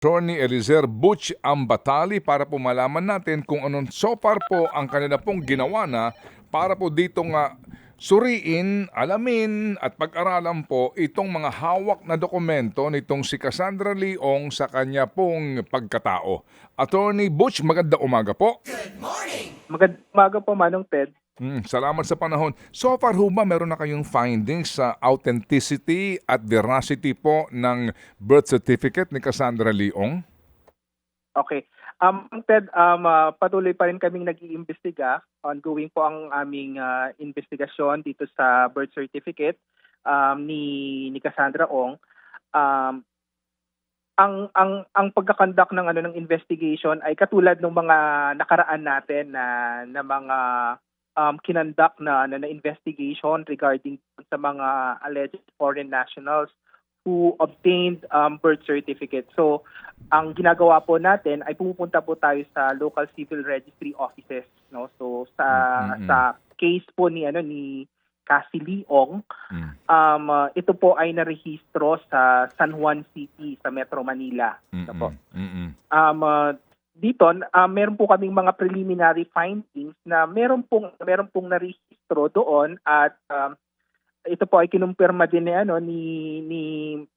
Attorney Elizer Butch Ambatali para po malaman natin kung anong so far po ang kanila pong ginawa na para po dito nga suriin, alamin at pag-aralan po itong mga hawak na dokumento nitong si Cassandra Leong sa kanya pong pagkatao. Attorney Butch, maganda umaga po. Magandang umaga po, Manong Ted. Hmm, salamat sa panahon. So far ho ba meron na kayong findings sa authenticity at veracity po ng birth certificate ni Cassandra Leong? Okay. Um, Ted, um, ah, patuloy pa rin kaming nag-iimbestiga. Ongoing po ang aming ah, investigasyon dito sa birth certificate um, ni, ni Cassandra Ong. Um, ang ang ang pagkakandak ng ano ng investigation ay katulad ng mga nakaraan natin na na mga um, kinandak na, na na investigation regarding sa mga alleged foreign nationals who obtained um, birth certificate. So, ang ginagawa po natin ay pumupunta po tayo sa local civil registry offices, no? So sa Mm-mm. sa case po ni ano ni Cassie Leong, Mm. um uh, ito po ay narehistro sa San Juan City sa Metro Manila. Ito po. Mm-mm. Um uh, dito, uh, meron po kaming mga preliminary findings na meron pong meron pong narehistro doon at um, ito po ay kinumpirma din ni ano ni ni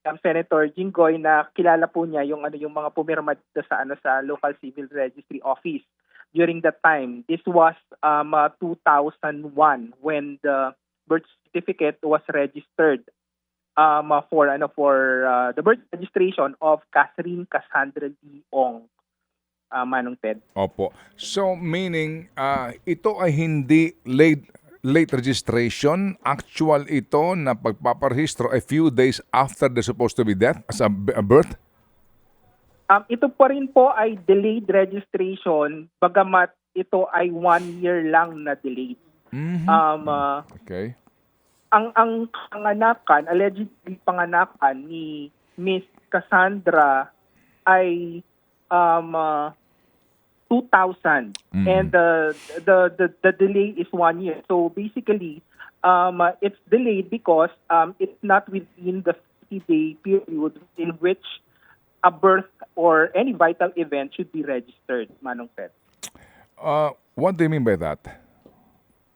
um, Senator Jinggoy na kilala po niya yung ano yung mga pumirma dito sa ano sa local civil registry office during that time. This was um uh, 2001 when the birth certificate was registered um uh, for ano for uh, the birth registration of Catherine Cassandra Leong. Uh, Manong Ted. Opo. So meaning ah, ito ay hindi late late registration, actual ito na pagpaparehistro a few days after the supposed to be death as a, a birth? Um, ito pa rin po ay delayed registration bagamat ito ay one year lang na delayed. Mhm. Um, uh, okay. ang ang panganakan, allegedly panganakan ni Miss Cassandra ay um, uh, 2000 Mhm. and the, the the the delay is one year. So basically, um, uh, it's delayed because um, it's not within the 50 day period in which a birth or any vital event should be registered, Manong Pet. Uh, what do you mean by that?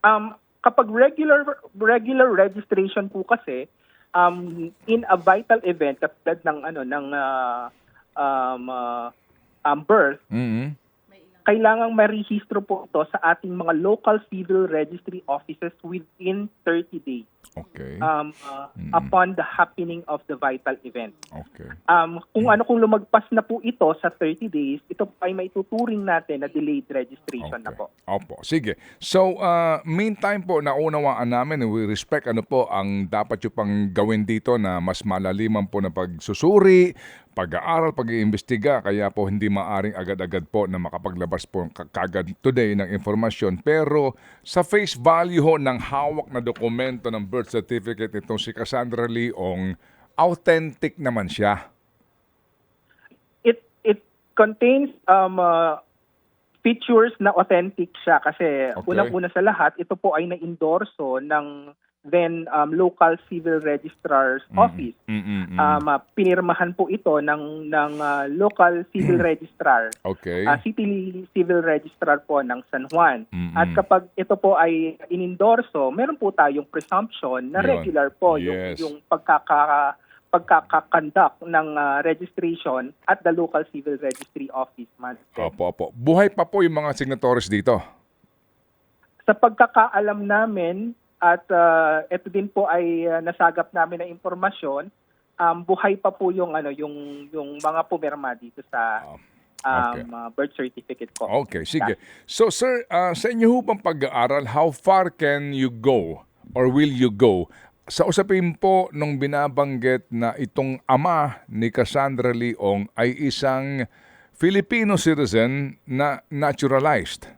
Um, kapag regular regular registration po kasi um, in a vital event katulad ng ano ng uh, um, uh, um, birth Mhm. Kailangang marehistro po ito sa ating mga local civil registry offices within 30 days Okay. um, uh, Mm. upon the happening of the vital event. Okay. Um, kung ano kung lumagpas na po ito sa 30 days, ito ay maituturing natin na delayed registration na po. Opo, sige. So, uh, meantime po, naunawaan namin, we respect ano po ang dapat yung pang gawin dito na mas malaliman po na pagsusuri, pag-aaral, pag-iimbestiga, kaya po hindi maaring agad-agad po na makapaglabas po ka- kagad today ng informasyon. Pero sa face value ho ng hawak na dokumento ng birth certificate nitong si Cassandra Leong, authentic naman siya. It it contains um, uh, features na authentic siya kasi Okay. unang-una sa lahat, ito po ay na-endorso ng then um, local civil registrar's office. Mm-mm-mm. Um, uh, pinirmahan po ito ng ng uh, local civil registrar. okay. uh, city civil registrar po ng San Juan. Mm-mm. At kapag ito po ay inendorso, meron po tayong presumption na Yun. regular po Yes. yung yung pagkaka pagkakakandak ng uh, registration at the local civil registry office man. Opo, opo. Buhay pa po yung mga signatories dito. Sa pagkakaalam namin at uh, ito din po ay uh, nasagap namin na impormasyon, um, buhay pa po yung ano yung yung mga pumirma dito sa Oh, um, okay. uh, birth certificate ko. Okay, sige. So sir, ah, sa inyo bang pag-aaral, how far can you go or will you go sa usapin po nung binabanggit na itong ama ni Cassandra Leong ay isang Filipino citizen na naturalized?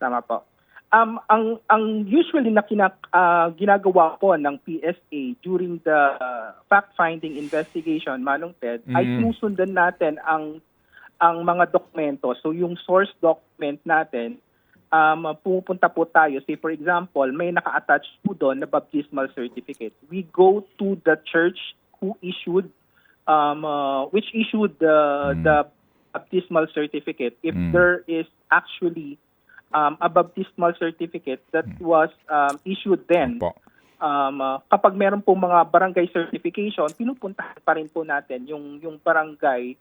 Tama po. Um, ang ang usually na kina, ah, ginagawa po ng PSA during the uh, fact-finding investigation, Manong Ted, ay Mm. sinusundan natin ang ang mga dokumento. So yung source document natin, um, pupunta po tayo. Say for example, may naka-attach po doon na baptismal certificate. We go to the church who issued um, uh, which issued the Mm. the baptismal certificate if Mm. there is actually um, a baptismal certificate that was um, issued then Opo. um, uh, kapag meron po mga barangay certification, pinupuntahan pa rin po natin yung yung barangay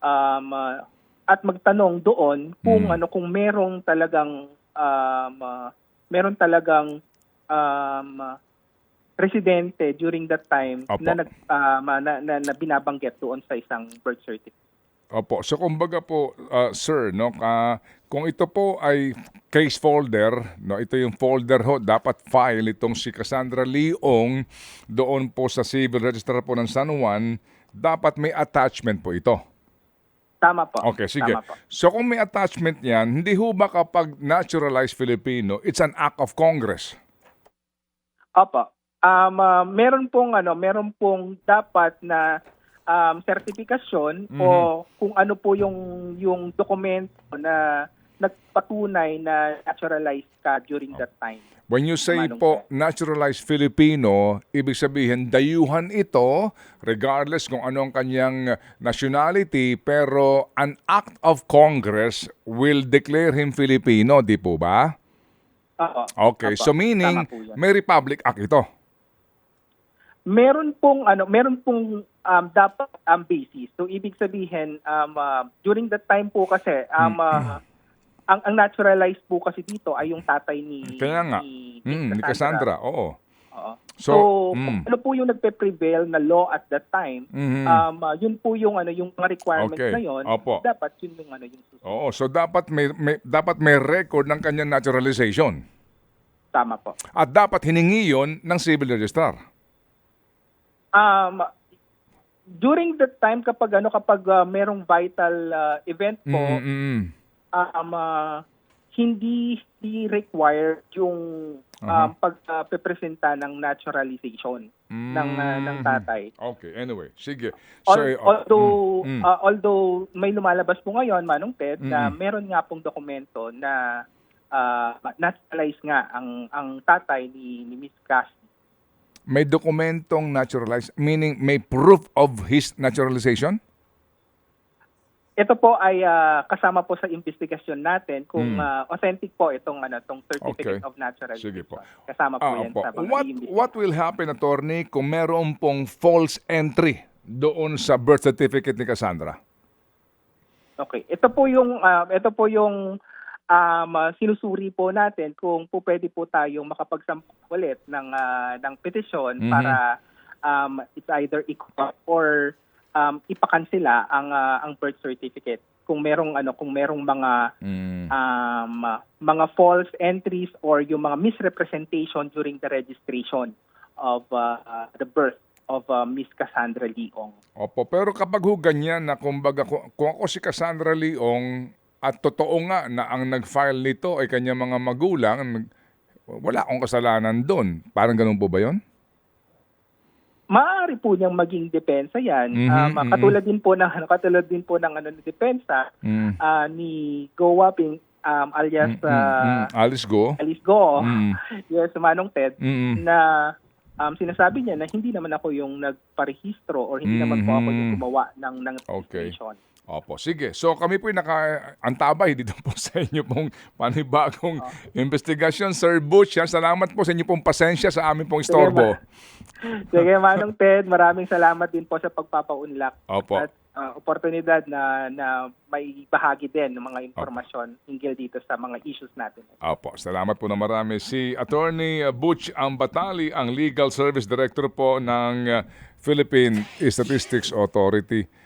um, uh, at magtanong doon kung Mm. ano kung merong talagang um, uh, meron talagang um, uh, residente during that time Opo. na, nag, um, uh, na, na, na binabanggit doon sa isang birth certificate. Opo. So kumbaga po, uh, sir, no, ka, kung ito po ay case folder, no, ito yung folder ho, dapat file itong si Cassandra Leong doon po sa Civil Registrar po ng San Juan, dapat may attachment po ito. Tama po. Okay, sige. Tama po. So kung may attachment yan, hindi ho ba kapag naturalized Filipino, it's an act of Congress? Opo. Um, uh, meron pong ano, meron pong dapat na um, sertifikasyon o Mhm. kung ano po yung yung dokumento na nagpatunay na naturalized ka during that time. When you say Manong po naturalized Filipino, ibig sabihin dayuhan ito regardless kung ano ang kanyang nationality pero an act of Congress will declare him Filipino, di po ba? Oo. Okay, Opo, so meaning may Republic Act ito. Meron pong ano, meron pong um, dapat ang basis. So ibig sabihin um, uh, during that time po kasi um, uh, ang ang naturalized po kasi dito ay yung tatay ni Kaya nga. ni, Mm, ni Cassandra, oo. Oo. So, So, mm. ano po yung nagpe-prevail na law at that time? Mhm. Um, uh, yun po yung ano yung mga requirements Okay. na yun. Opo. Dapat yun yung ano yung susunod. Oo, so dapat may, may dapat may record ng kanyang naturalization. Tama po. At dapat hiningi yon ng civil registrar. Um, during that time kapag ano kapag uh, merong vital uh, event po, Mm, mm, mm. um, uh, hindi hindi required yung um, Aha. pagpresenta ng naturalization ng uh, ng Mm. tatay. Okay, anyway, sige. Al- So, uh, although mm, mm. uh, although may lumalabas po ngayon Manong Ted na Mm-mm. meron nga pong dokumento na uh, naturalize nga ang ang tatay ni, ni Miss Cass. May dokumentong naturalized, meaning may proof of his naturalization? Ito po ay uh, kasama po sa investigasyon natin kung Mm. uh, authentic po itong ano tong certificate Okay. of naturalization. Sige po. Kasama po Ah, yan opo. sa What, what will happen, attorney, kung meron pong false entry doon sa birth certificate ni Cassandra? Okay. Ito po yung um, ito po yung um, uh, sinusuri po natin kung po pwede po tayong makapagsampa ulit ng ah, ng petisyon Mhm. para um, it's either i-crop or um, ipakansela ang ah, ang birth certificate kung merong ano kung merong mga Mm. um, uh, mga false entries or yung mga misrepresentation during the registration of uh, the birth of uh, Miss Cassandra Leong. Opo, pero kapag ho ganyan na kumbaga kung, kung ako si Cassandra Leong at totoo nga na ang nag-file nito ay kanyang mga magulang, wala akong kasalanan doon. Parang ganun po ba yon? maaari po niyang maging depensa 'yan. Mhm, Um, katulad din po ng katulad din po ng ano ni depensa Mm. ah, ni Go Waping um, alias Mm, mm, ah, mm. Alice go. Alice Go. Mm. Yes, Manong Ted Mm. na um, sinasabi niya na hindi naman ako yung nagparehistro or hindi naman po ako yung gumawa ng ng Okay. registration. Opo, sige. So kami po naka-antabay dito po sa inyo pong panibagong investigasyon. Sir Butch, yan, salamat po sa inyo pong pasensya sa amin pong istorbo. Sige, Manong Ted, maraming salamat din po sa pagpapaunlak Opo. at ah, oportunidad na na may bahagi din ng mga impormasyon hinggil dito sa mga issues natin. Opo, salamat po na marami. Si Attorney Butch Ambatali, ang Legal Service Director po ng uh, Philippine Statistics Authority.